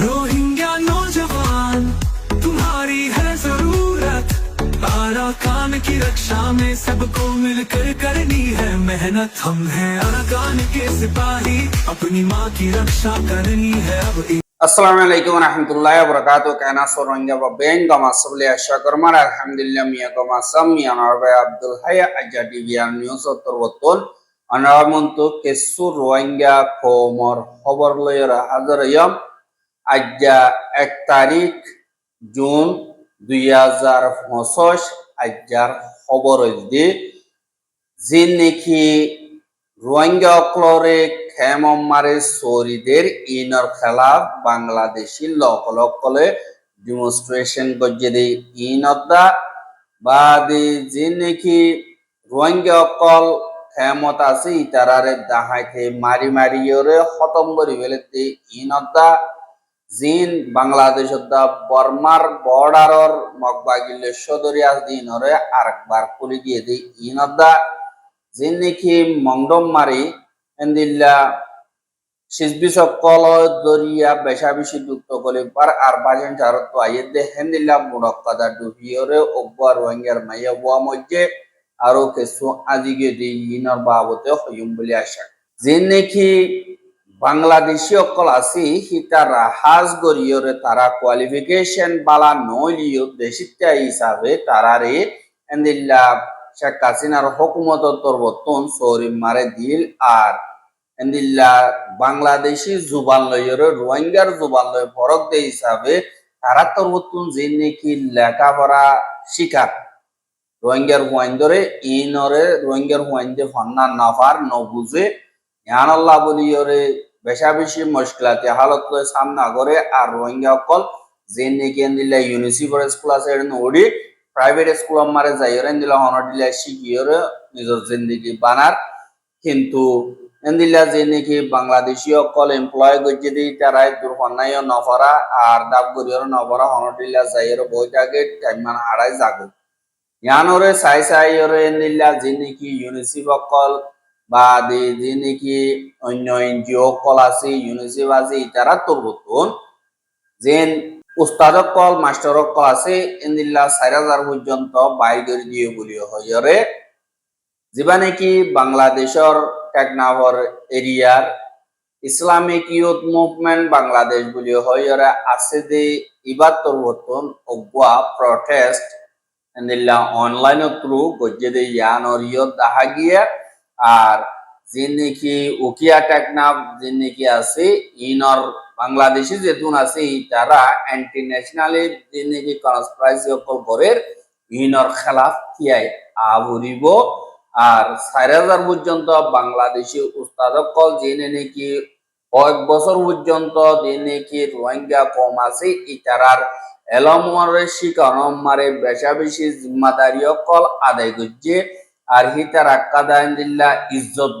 Rohingya नौजवान तुम्हारी है जरूरत अराकान की रक्षा में सबको मिलकर करनी है मेहनत हम हैं अराकान के सिपाही अपनी माँ की रक्षा करनी है अब एक আসসালামু আলাইকুম রহমতুল্লাহ বরকাত কেনা সরঞ্জা বা বেন গমা সবলে আশা করমার আলহামদুলিল্লাহ মিয়া গমা সাম মিয়া নরবে আব্দুল হাই আজা টিভিয়ার নিউজ উত্তর বর্তন অনামন্ত কেসু রোহিঙ্গা কোমর খবর লয়ের হাজার ইয়ম আজ্জা এক তারিখ, জুন দুই হাজার পঁচিশ আজ্জার খবর দি যি নেকি রোহিঙ্গা অকলরে খেমম মারে সৌরিদের ইনর খেলাফ বাংলাদেশি লকলকলে ডিমনস্ট্রেশন গজ্জেদি ইনদ্দা বা দি যি নেকি রোহিঙ্গা অকল খেমত আছে, ইতারারে দাহাইতে মারি মারিয়রে খতম করি ফেলেতে ইনদ্দা। জিন বাংলাদেশত বর্মার বর্ডারর মগবাগিলে সদরিয়া দিনরে আরেকবার খুলি দি ইনদ্দা যে নাকি মংডম মারি, এন্দিল্লা সকল দরিয়া কলে পার আর বাজেন চারত আইয়ে দে হেন্দিল্লা মুড়ক্কাদা ডুবিয়রে অব্বা রোহিঙ্গার মাইয়া মধ্যে আরও কিছু আজিগে দি ইনর বাবতে হইম বলে আশা। যে নাকি বাংলাদেশি অকল আছে সি তারা হাজ গরিয়রে তারা কোয়ালিফিকেশন বালা নইলিও দেশিত্যা হিসাবে তারারে এন্দিল্লা শেখ হাসিনার হকুমত তরবতন সৌরি মারে দিল আর এন্দিল্লা বাংলাদেশি জুবান লইয়ের রোহিঙ্গার জুবান লই ফরক দে হিসাবে তারা তরবতন যে নাকি লেখাপড়া শিকার। রোহিঙ্গার হুয়াইন্দরে ইনরে রোহিঙ্গার হুয়াইন্দে ফন্না নাফার নবুজে ইয়ানাল্লাহ বলিয়রে বেশা বেশি মুশকিলাতে হালত লয় সামনা করে আর রোহিঙ্গা অকল নাকি এন্দিল্লা ইউনিসিপাল স্কুল আছে ওড়ি প্রাইভেট স্কুল মারে যাইরে দিলা হনর দিলা শিখিয়রে নিজের জিন্দিগি বানার। কিন্তু এন্দিলা যে নাকি বাংলাদেশি অকল এমপ্লয় গজ্জে দি তারাই দুর্ঘটনায় নফরা আর দাব গরিয়র নফরা হনর দিলা যাইরে বইটাকে টাইমান হারাই যাগো। ইয়ানরে সাই সাই ওরে এন্দিলা যে নাকি ইউনিসিপ অকল বা দি যে নাকি অন্য এনজিও অকল আছে ইউনিসিপ আছে, ইতারা তোর বতুন যেন উস্তাদক কল, মাস্টারক কল আছে, ইন্দিল্লা চার হাজার পর্যন্ত বাই করে দিয়ে বলিও হয়রে যেবা নাকি বাংলাদেশর টেকনাফর এরিয়ার ইসলামিক ইউথ মুভমেন্ট বাংলাদেশ বলি হয়রে আছে যে ইবার তরবতন অগুয়া প্রটেস্ট ইন্দিল্লা অনলাইন থ্রু গজ্জে দে ইয়ান ইয়ত দেখা গিয়ে আর যে নাকি উকিয়া টেকনাফ যে নাকি আছে, ইনর বাংলাদেশি যেতুন আছে, তারা ইন্টারন্যাশনালি যে নাকি কনস্পারেসি অকল করে, ইনর খেলাফ আবরিব। আর হাজার পর্যন্ত বাংলাদেশি উস্তাদ অকল যে নাকি কয়েক বছর পর্যন্ত যে নাকি রোহিঙ্গা কম আছে, ইতারার এলমরে শিকারম মারে বেশা বেশি জিম্মাদারি অকল আদায় করছে। আর হিতার দিল্লা, ইজ্জত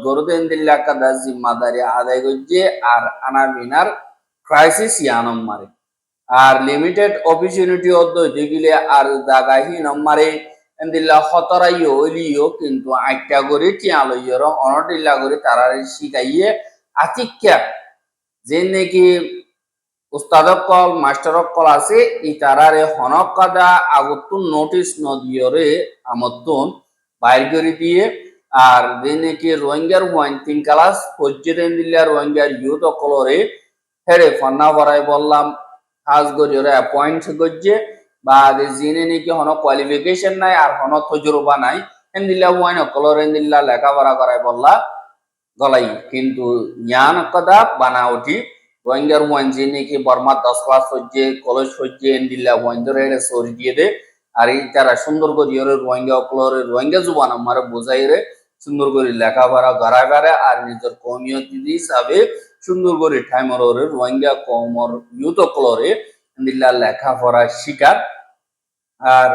দিল্লা আকাদা জিম্মাদারি আদায় করছে আর আনাবিনার ক্রাইসিস ইয়ানম মারে। আর লিমিটেড অপরচুনিটি অদ্বৈত গিলে আর জাগাহি নম্মারে এন্দিল্লা হতরাই হইলিও কিন্তু আইটা করে টিয়া লইয়র অনটিল্লা করে তারারে শিখাইয়ে আতিক্যা। যে নাকি উস্তাদক কল মাস্টারক কল আছে, ই তারারে হনক কাদা আগতুন নোটিস নদিয়রে আমতুন বাইর করে দিয়ে, আর যে রোহিঙ্গার ওয়াইন তিন ক্লাস পর্যন্ত দিল্লা রোহিঙ্গার ইউথ অকলরে হেরে ফন্না ভরাই বললাম, কাজ করি ওরা অ্যাপয়েন্ট করছে। বা জিনে নাকি হন কোয়ালিফিকেশন নাই, আর হন তজুরবা নাই হেন্দিল্লা ওয়াইন অকলর হেন্দিল্লা লেখাপড়া করাই বললা, গলাই। কিন্তু জ্ঞান কদা বানা উঠি, রোহিঙ্গার ওয়াইন যে নাকি বর্মা দশ ক্লাস হচ্ছে, কলেজ হচ্ছে হেন্দিল্লা ওয়াইন ধরে সরি দিয়ে দে। আর এই তারা সুন্দর করে ওরে রোহিঙ্গা অকলর রোহিঙ্গা জুবান আমার বোঝাই রে সুন্দর করে লেখাপড়া গড়ায় বেড়ে আর নিজের কমিয়তি হিসাবে সুন্দর করে ঠাইমর রোহিঙ্গা কমর ইউথ অকলরে এন্দিল্লা লেখাপড়া শিকার। আর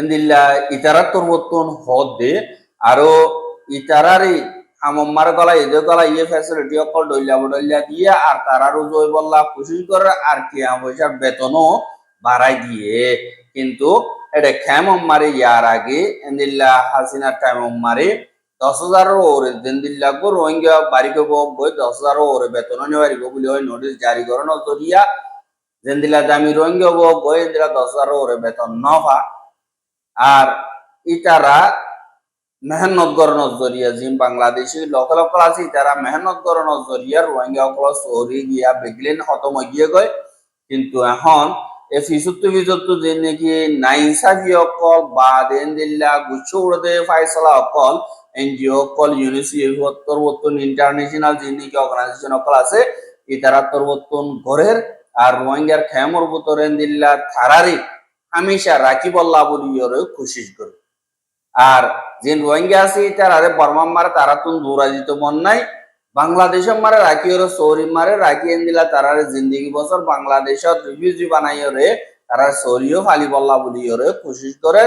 এন্দিল্লা ইতারা তরবতন হদ দে আরও ইতারারে হামম্মার গলা, এদের গলা ইয়ে ফ্যাসিলিটি অকল ডইলা বডইলা দিয়ে আর তারারও জয় বল্লা খুশি করে আর কি পয়সার বেতনও বাড়াই দিয়ে। কিন্তু এটা খ্যাম মারে ইয়ার আগে, এন্দিল্লা হাসিনার টাইম মারে দশ হাজারের ওরে দিন দিল্লা গো রোহিঙ্গা বাড়ি বই দশ হাজারের ওরে বেতন নিয়ে বাড়িব বলে হয় নোটিশ জারি করানো জরিয়া যেন্দিলা দামি রোহিঙ্গা রঙ্গ বই এন্দিলা দশ হাজার ওরে বেতন নফা। আর ইতারা মেহনত গরণর জরিয়া জিম বাংলাদেশি লোকাল সকল আছে, ইতারা মেহনত গরণর জরিয়া, রোহিঙ্গা সকল চৌরি গিয়া বেগলেন খতম গিয়ে গয় কিন্তু এখন যে নাকি নাইনসাফি অকল ইন্টারন্যাশনাল অর্গানাইজেশন অকল আছে ইতারা তরবর্তন ঘরের, আর রোহিঙ্গার খেমর বুতরেন দিল্লা থারারি, হামেশা রাখি বল্লা বলি ওরে খুশিস করে। আর যে রোহিঙ্গা আছে তার আরে বর্মার মারে তারা তুন দূরা দিত বাংলাদেশের মারে রাখি ওরে সৌরি মারে, রাখি এন দিলা তারারে জিন্দিগি বছর বাংলাদেশত রিফিউজি বানাই ওরে তারা সৌরিও ফালি বল্লা বলি ওরে কোশিশ করে।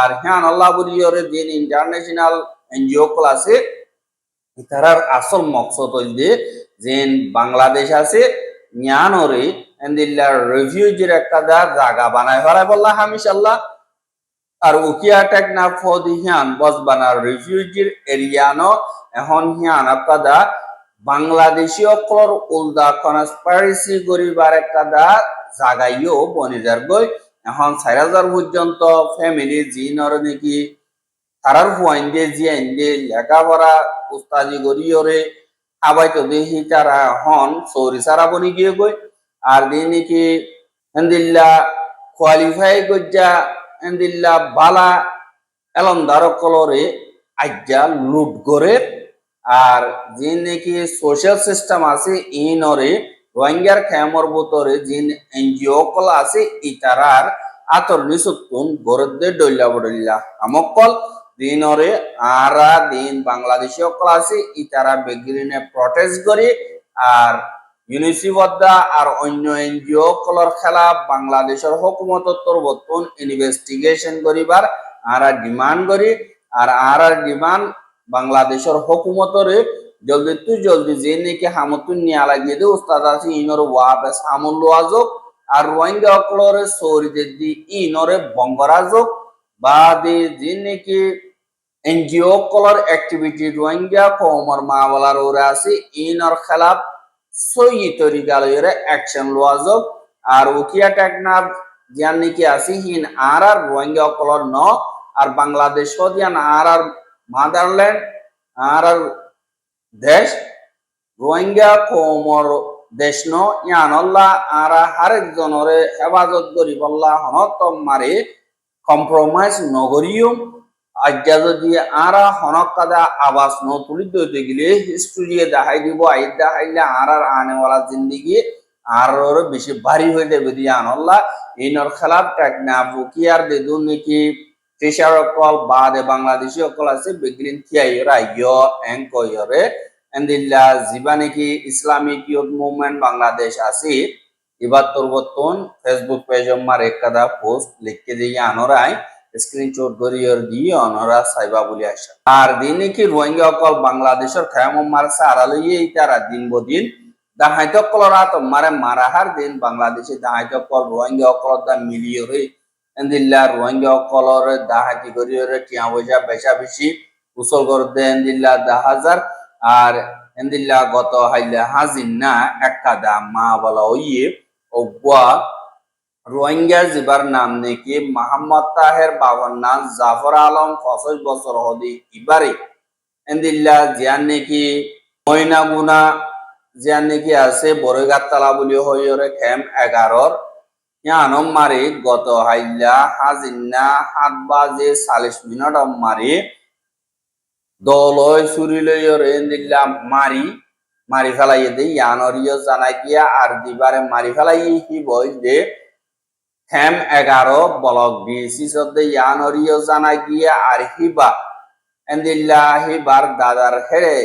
আর হ্যাঁ আল্লাহ বলি ওরে দিন ইন্টারন্যাশনাল এনজিও কল আছে, তারার আসল মকসদ হইলে যে যেন বাংলাদেশ আছে, জ্ঞান ওরে এন্দিল্লা রিফিউজির একটা জায়গা বানাই ফেলাই বললা হামিশাল্লাহ। আর উকিয়া টেক না ফদি হিয়ান বানার রিফিউজির এরিয়ানো এখন হিয়ান আপনাদা বাংলাদেশি অকলর উলদা কনস্পারেসি গরিবার একটা জাগাইও বনিজার গই এখন চার হাজার পর্যন্ত ফ্যামিলি জিনর নাকি তারার হুয়াইন দিয়ে জিয়াইন দিয়ে লেখাপড়া উস্তাজি গরিয়রে আবাই তো দেখি তারা হন সৌরি সারা বনি গিয়ে গই আর দিয়ে নাকি হেন্দিল্লা কোয়ালিফাই গজ্জা এন্দিল্লা বালা এলন দারক কলরে আজ্ঞা লুট করে, আর যে নাকি সোশ্যাল সিস্টেম আছে ইনরে রোহিঙ্গার খেমর বোতরে যে এনজিও কল আছে ইতারার আতর নিসুতুন গরদ্দে ডইলা বডইলা। আমকল দিনরে আরা দিন বাংলাদেশি অকল আছে ইতারা বেগিরিনে প্রটেস্ট করে, আর ইউনিসিবদ্দা আর অন্য এনজিও কলর খেলা বাংলাদেশের হুকুমতর বর্তন ইনভেস্টিগেশন করিবার আরা ডিমান্ড করি আর আর ডিমান্ড বাংলাদেশের হুকুমতরে জলদি তু জলদি যে নাকি হামতুন নিয়া লাগিয়ে দে উস্তাদ আছে ইনর ওয়াপে সামল লোয়াজক আর রোহিঙ্গা অকলরে সৌরিতে দি ইনরে বঙ্গরাজক বা দে যে নাকি এনজিও কলর অ্যাক্টিভিটি রোহিঙ্গা কমর মাওয়ালার ওরা আছে ইনর খেলাফ তরিকালয়রে অ্যাকশন লোয়া যাক আর উকিয়া টেকনার জিয়ান নাকি আছে হিন আর আর রোহিঙ্গা অকলর ন আর বাংলাদেশ দিয়ান আর আর মাদারল্যান্ড আর আর দেশ রোহিঙ্গা কমর দেশ ন। ইয়ানল্লাহ আর হারেক জনরে হেফাজত করি বল্লা হনত মারে কম্প্রোমাইজ নগরীয় আজ্ঞা যদি আরা হনক কাদা আবাস ন তুলি দইতে গেলে হিস্ট্রি দেখাই দিব আই দেখাইলে আর আর আনেওয়ালা জিন্দিগি আর বেশি ভারী হয়ে যাবে দিয়ে আনল্লা ইনর খেলাপ টেক না বুকিয়ার দে দুর্নীতি টিচার অকল বা দে বাংলাদেশি অকল আছে বেগিন থিয়াইরা ইয় এঙ্কয়রে এন্দিল্লা জিবা নাকি ইসলামিক ইয়ুথ মুভমেন্ট বাংলাদেশ আছে? এবার তোর বর্তন ফেসবুক পেজ আমার একটা পোস্ট লিখকে দিয়ে আনরাই স্ক্রিনশট করিয়র দিয়ে অনরা সাইবা বলে আসা। আর দিন কি রোহিঙ্গা অকল বাংলাদেশের খায়াম মারছে আড়ালইয়ে তারা দিন বদিন দাহাইত কলরা তো মারে মারাহার দিন বাংলাদেশে দাহাইত কল রোহিঙ্গা অকল দা মিলিয়ে হয়ে এন্দিল্লা রোহিঙ্গা অকলর দাহাতি করিয়র টিয়া পয়সা বেশা বেশি উসল করে দে দা হাজার আর এন্দিল্লা গত হাইলে হাজিন না একটা দা মা বলা ওইয়ে ও রোহিঙ্গা জিবার নাম নাকি মোহাম্মদ তাহের বাবার নাম জাফর আলম পঁচিশ বছর হদি ইবারে। এন্দিল্লা জিয়ান নাকি ময়না গুনা জিয়ান নাকি আছে বরগাত তালা বলি হইরে খেম এগারোর মারি গত হাইলা হাজিন্না সাত বাজে চাল্লিশ মিনিট মারি দলয় চুরি লইয়র এন্দিল্লা মারি মারি ফেলাই দে। ইয়ানরিও জানাই গিয়া আর দিবারে মারি ফেলাই হিবই যে হেম এগারো, বলক বিসি সদ্দে ইয়ানরিও জানা গিয়া আর হিবা এন্দিল্লা হিবার দাদার হেরে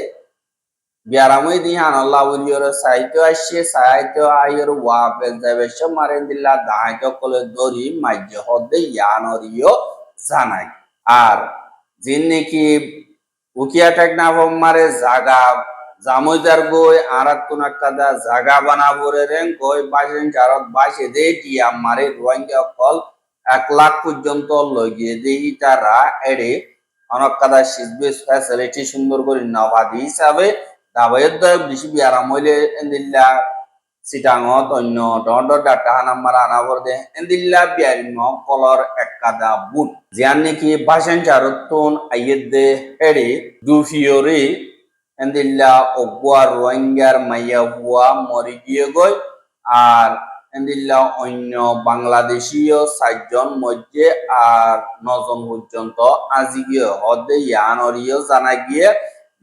বিয়ারামই দিহান আল্লাহ সাহিত্য আসছে সাহিত্য দাহাইত কলে দরি মাজ্য জানাই। আর যিন নাকি উকিয়া টেকনা মারে জাগা জামুজার গই আর কোন একটা জাগা বানাবো রে রেন গই বাইশেন চারত বাইশে দে, টিয়া মারে রোহিঙ্গা কল এক লাখ পর্যন্ত লগিয়ে দেই তারা এড়ে। অনেক কাদা সিজবেস ফ্যাসিলিটি সুন্দর করে নবাদি হিসাবে। দাবায়ের দয় বেশি বিয়ারাম হইলে দিল্লা চিটাঙত অন্য ডর ডাটা নাম্বার আনাবর দে, এন্দিল্লা বিয়ারিম কলর একাদা বুট। জিয়ান নাকি বাসেন চারুত্তুন আইয়েদে হেড়ি দুফিয়রি এন্দিল্লা অগুয়া রোহিঙ্গার মাইয়া হুয়া মরি গিয়ে গই আর এন্দিল্লা অন্য বাংলাদেশীয় চারজন মধ্যে আর নজন পর্যন্ত আজি গিয়ে হদে ইয়ান অরিয় জানা গিয়ে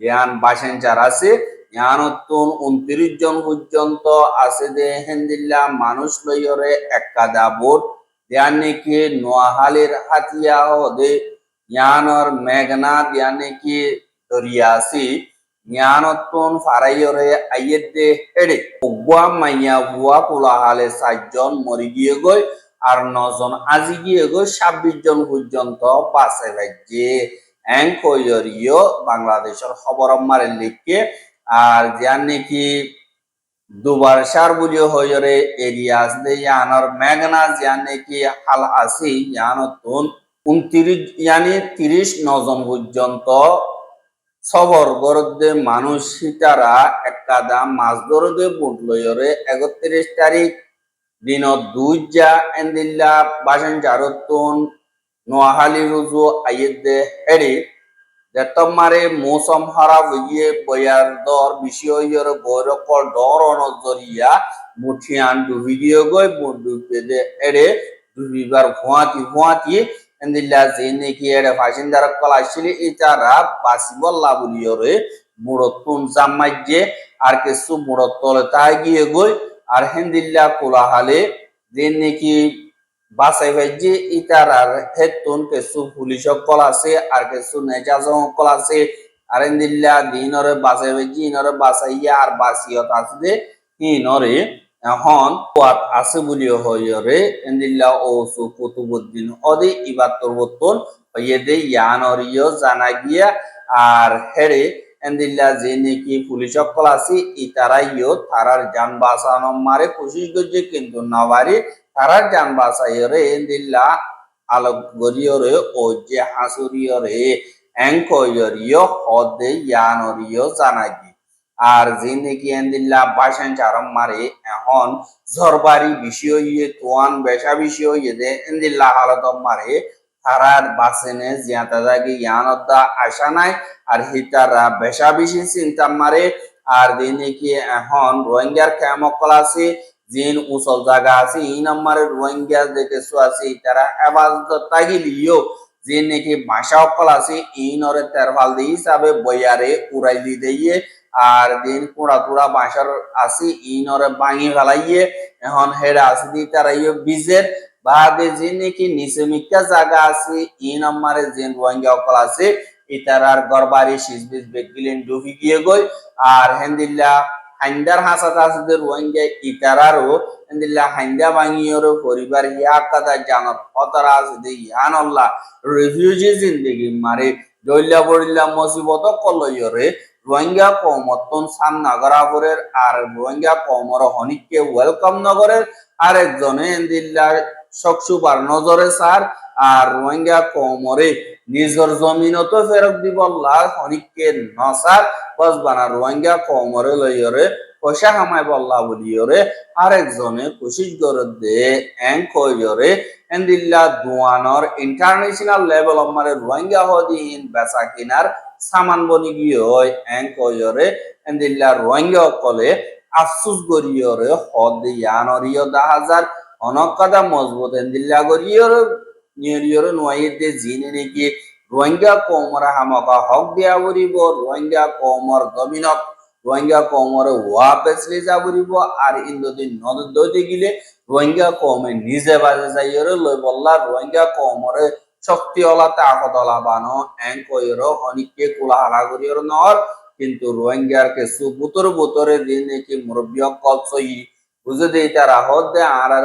ইয়ান বাসেন চার আছে ইয়ানতুন উনত্রিশ জন পর্যন্ত আছে যে হেন্দিল্লা মানুষ লইয়রে একাদা বোট ইয়ান নাকি নোয়াহালির হাতিয়া হদে ইয়ানর মেঘনা ইয়ান নাকি দরিয়া আছে জ্ঞানত্বন ফারাইয়রে আইয়েদে হেডে উগুয়া মাইয়া বুয়া কোলাহালে গই আর নজন আজি গিয়ে ছাব্বিশ জন পর্যন্ত বাঁচে ভাজ্যে এং বাংলাদেশের খবর মারে লিখকে আর যার নাকি দুবার সার বুলিও হইরে এরিয়াস দে মেঘনা যার নাকি হাল আসি ইয়ানতুন উনত্রিশ ইয়ানি তিরিশ নজন পর্যন্ত সবর গরদে মানুষ সীতারা একাদা মাছ ধরদে বুট লইরে একত্রিশ তারিখ দিন দুই যা এন্দিল্লা বাসন জারতুন নোয়াহালি রুজু আইয়েদে হেডি দেতমারে মৌসুম খারাপ হইয়ে বয়ার দর বিষয় বৈরকল ডর অনজরিয়া মুঠিয়ান ডুবি দিয়ে গই বুট দে এড়ে ডুবিবার ভুয়াতি ভুয়াতি ইতারা জামাইজে আর কিছু মুড়ত তলে তাই গিয়ে গই। আর হেন্দিল্লা কোলাহালে যে নাকি বাসাই ভাইজে ইতারার হেতুন কিছু পুলিশ কল আছে, আর কিছু নেজাজ কল আছে। আর এন্দিল্লা দিনরে বাসাই ভাইজি ইনরে বাসাইয়া আর বাসিয়ত আছে ইনরে এখন কোয়াত আছে বলিও হইরে এন্দিল্লা ও সু কুতুবুদ্দিন অদে ইবাতর বতন হইয়েদে ইয়ানরিও জানা গিয়া, আর হেরে এন্দিল্লা যে নাকি পুলিশ সকল আছে ই ইতারাইও তারার যান বাঁচানো মারে কোশিশ করছে, কিন্তু নাবারি তারার যান বাঁচাইরে এন্দিল্লা আলোক গরিয়রে ও যে হাসুরিয়রে এঙ্কয়রিও হদে ইয়ানরিও জানা গিয়া। আর জিন্দিগি এন্দিল্লা বাসেন চারম মারে এখন ঝরবারি বিষয় ইয়ে তোয়ান বেশা বিষয় ইয়ে দে এন্দিল্লা হালত মারে। তারার বাসেনে জিয়াতা জাগি ইয়ানদ্দা আশা নাই আর হিতারা বেশা বেশি চিন্তা মারে। আর দিনে এখন রোহিঙ্গার খেমকল আছে, জিন উসল জায়গা আছে ই নম্বরে রোহিঙ্গা দেখে আছে তারা এবাজত তাগিলিও যে নাকি ভাষা অকল আছে ই নরে তেরফাল দিয়ে হিসাবে বইয়ারে উড়াই দিয়ে আর দিন কুড়া কুড়া বাঁশর আসি, ইনরে ভাঙি ফেলাইয়ে এখন হেডা আসি দি তারা ইয়ে বীজের বাদে যে নাকি নিচে মিকা জায়গা আছে ই নম্বরে যে রোহিঙ্গা অকল আছে ইতারার গরবারি শীষ বীজ বেগিলেন ডুবি গিয়ে গই, আর হেন্দিল্লা হাইন্দার হাসাত আছে রোহিঙ্গা ইতারারও হেন্দিল্লা হাইন্দা ভাঙিয়র পরিবার ইয়া কাদা জানত, অতারা আছে যে ইয়ানল্লাহ রিফিউজি জিন্দেগি মারে দৈল্লা বড়িল্লা মুসিবত কলয়রে রোহিঙ্গা কৌমতন সান নাগরাপুরের আর রোহিঙ্গা কৌমর হনিককে ওয়েলকাম নগরের আর একজনে এন্দিল্লার সকসুবার নজরে সার আর রোহিঙ্গা কৌমরে নিজের জমিনত ফেরত দিবল্লা হনিককে নসার বসবানা রোহিঙ্গা কৌমরে লইয়রে পয়সা হামাই বল্লা বলিয়রে আর একজনে কোশিশ করে দে এং কইয়রে। এন্দিল্লা দুয়ানর ইন্টারন্যাশনাল লেভেল মানে রোহিঙ্গা হদিন বেচা কিনার সামান বনি গিয়ে এং কইয়রে এন্দিল্লা রোহিঙ্গা কলে আফসুস গরিয়রে হদ ইয়ানরিয় দা হাজার অনকাদা মজবুত এন্দিল্লা গরিয়রে নিয়রিয়রে নোয়াইতে জিনে নাকি, রোহিঙ্গা কমরা হামকা হক দিয়া বরিব, রোহিঙ্গা কমর জমিনত রোহিঙ্গা কমরে ওয়া পেছলে যা বরিব, আর ইন্দোদিন নদ দইতে গিলে রোহিঙ্গা কমে নিজে বাজে যাইয়রে লই বল্লা রোহিঙ্গা কমরে শক্তি অলা তাকত অলা বানো কইর অনিককে কুলা হালা করিয়র নর কিন্তু রোহিঙ্গার বুতর দিন কি মুরব্বী কল সই বুঝে দেই আর আর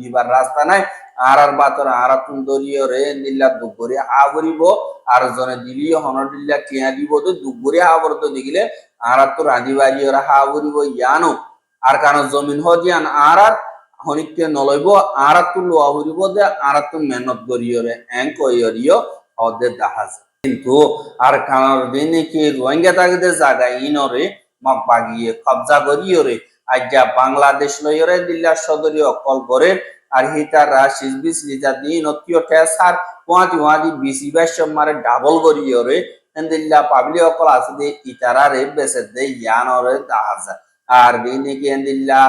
দিবার রাস্তা নাই আর আর বাতর আর তুন রে নিল্লা দুগরি হা করিব আর জনে দিলিও হন দিল্লা টিয়া দিব তো দুগরি হা করতে দিগিলে আর তো রাঁধি বাড়ি ওরা হা করিব ইয়ানো। আর কারণ জমিন হদিয়ান আর আর হনিককে নলইব আর তো লোয়া দে আর তো মেহনত করিয়রে এং কইয়রিও হদে দাহাজ। কিন্তু আর কানার দিনে কি রোহিঙ্গা তাগিদে জায়গা ইনরে মক বাগিয়ে কবজা করিয়রে আজ্ঞা বাংলাদেশ লয়রে দিল্লা সদরীয় অকল গড়ের আর হিতারা সিজবিস লিজা দিন অতীয় ঠেসার ওয়াদি ওয়াদি বিসি বাইশ মারে ডাবল গড়িয়রে দিল্লা পাবলি অকল আছে দে ইতারারে বেসে দে ইয়ানরে দাহাজ। আর দিন কি দিল্লা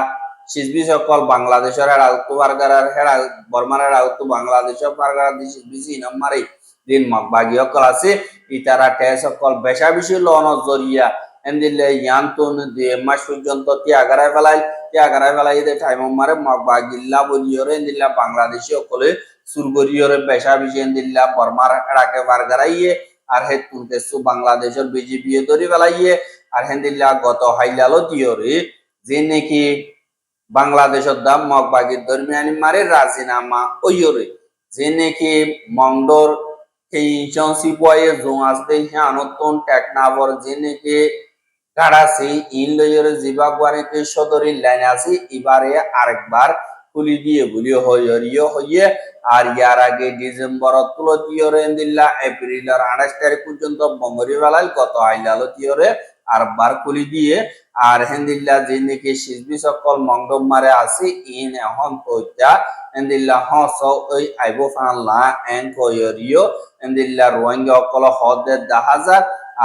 সিজবি সকল বাংলাদেশের হেরা উত্তর বারগার হেরা বর্মার হেরা উত্তর বাংলাদেশের বারগার দি সিজবি নাম্বারে দিন বাগি সকল আছে। ইতারা টে সকল বেশা বেশি লন জরিয়া। এন্দিলে ইয়ান তুন দুই মাস পর্যন্ত ত্যাগারায় ফেলাই। ত্যাগারায় ফেলাই দে টাইম মারে বাগিল্লা বলিয়রে। এন্দিল্লা বাংলাদেশি সকলে সুরগরিয়রে বেশা বেশি এন্দিল্লা বর্মার হেরাকে বারগারাইয়ে আর হে তুনতে সু বাংলাদেশের বিজেপি ধরি ফেলাইয়ে। আর হেন্দিল্লা গত হাইলালো দিয়রে। যে নাকি বাংলাদেশের দাম মগবাগির দরমিয়ানি মারে রাজিনামা ওইরে যে নাকি মংডর দে হানতন টেকনাবর যে নাকি ইন সদরি লাইন আছে এবারে আরেকবার খুলি দিয়ে বলি হইয় হইয়ে আর ইয়ার আগে ডিসেম্বর তুলো দিল্লা এপ্রিলের আঠাশ তারিখ পর্যন্ত বঙ্গরি বেলায় কত আইলালো তিয়রে আর বার খুলি দিয়ে, আর হেন্দিল্লা যে নাকি সকল মংডম মারে আছে ইন এখন তৈতা হেন্দিল্লা হস ওই আইবো ফানলা এন কয়রিও হেন্দিল্লা রোহিঙ্গা সকল হদে দাহাজার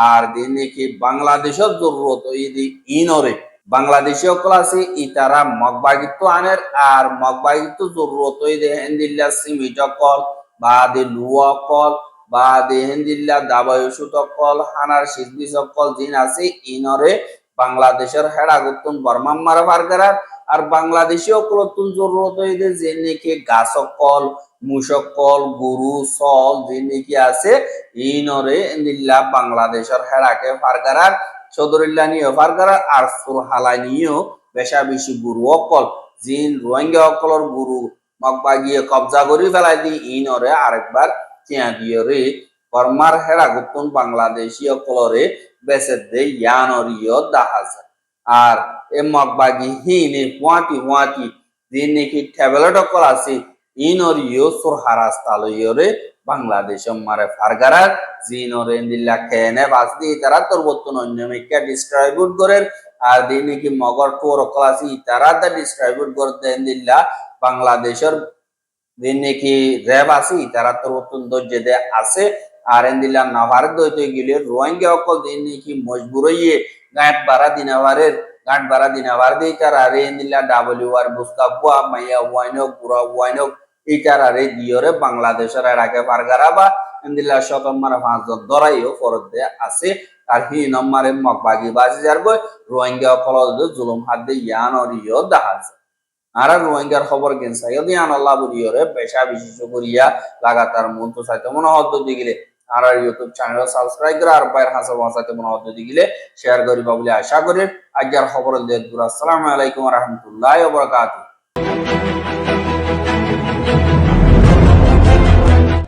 আর দিন নাকি বাংলাদেশের জরুরত এই দি ইনরে। বাংলাদেশি সকল আছে ইতারা মগবাগিত্ব আনের, আর মগবাগিত্ব জরুরত এই দে হেন্দিল্লা সিমি সকল বা দে লুয়া কল বা দে হেন্দিল্লা দাবায়ুসু সকল হানার সকল জিন আছে, ইনরে বাংলাদেশের হেড়া গুতুন বর্মাম মারা বারগারার আর বাংলাদেশি অকলতুন জরুরত হইতে যে নাকি গাছকল মুসকল গরু, সল যে নাকি আছে, ইনরে নিল্লা বাংলাদেশের হেড়াকে ফারগারার সদরিল্লা নিয়ে ফারগারার আর সুরহালা নিয়েও বেশা বেশি গুরু অকল জিন রোহিঙ্গা অকলর গুরু কবজা ফেলাই ইনরে আরেকবার চিয়া দিয়ে রে বর্মার হেড়া গুতুন বাংলাদেশি অকলরে বেসে দে ইয়ানরিয় দাহাজা আর এ মগবাগি হিনে হুয়াটি হুয়াটি দিন নাকি ট্যাবলেট অকল আছে ইনরিয় সুরহারাস তালইয়রে বাংলাদেশ মারে ফারগারার জিনরে দিল্লা খেনে বাসদি তারা তোর বর্তন অন্য মেকা ডিস্ট্রাইবিউট করেন আর দিন নাকি মগর অকল আছে তারা দা ডিস্ট্রাইবিউট করে দেন দিল্লা বাংলাদেশের নাকি র্যাব আছে, তারা তোর বর্তন দর্জে আছে। আর এন্দিলা নাভার দইতে গেলে রোহিঙ্গা অকল দিন নাকি মজবুর হইয়ে গাঁট বারা দিনাবারের গাঁট বারা দিনাবার দিয়ে তার। আরে এন্দিলা ডাবলিউ আর বুস্কা বুয়া, মাইয়া ওয়াইনক বুড়া ওয়াইনক এইটার আরে দিয়রে বাংলাদেশের এরাকে পারগারা বা এন্দিলা শতম মারা পাঁচজন দরাইও ফরত দেয়া আছে। আর হি নম্বরে মগবাগি বাজি যার বই রোহিঙ্গা অকল জুলুম হাত দিয়ে ইয়ান অরিয় দাহাজ। আর রোহিঙ্গার খবর গেনসাই ইয়ান আল্লাহ রে পেশা বিশেষ করিয়া লাগাতার মন্ত্র চাইতে মনে হত দিগিলে আর ইউটিউব চ্যানেল সাবস্ক্রাইব করে আর বাইর হাসা ভাষাতে মনে হত দিগিলে শেয়ার করিবা বলে আশা করি। আজ্ঞার খবর দিয়ে আসসালামু আলাইকুম রহমতুল্লাহ বরকাতুহ।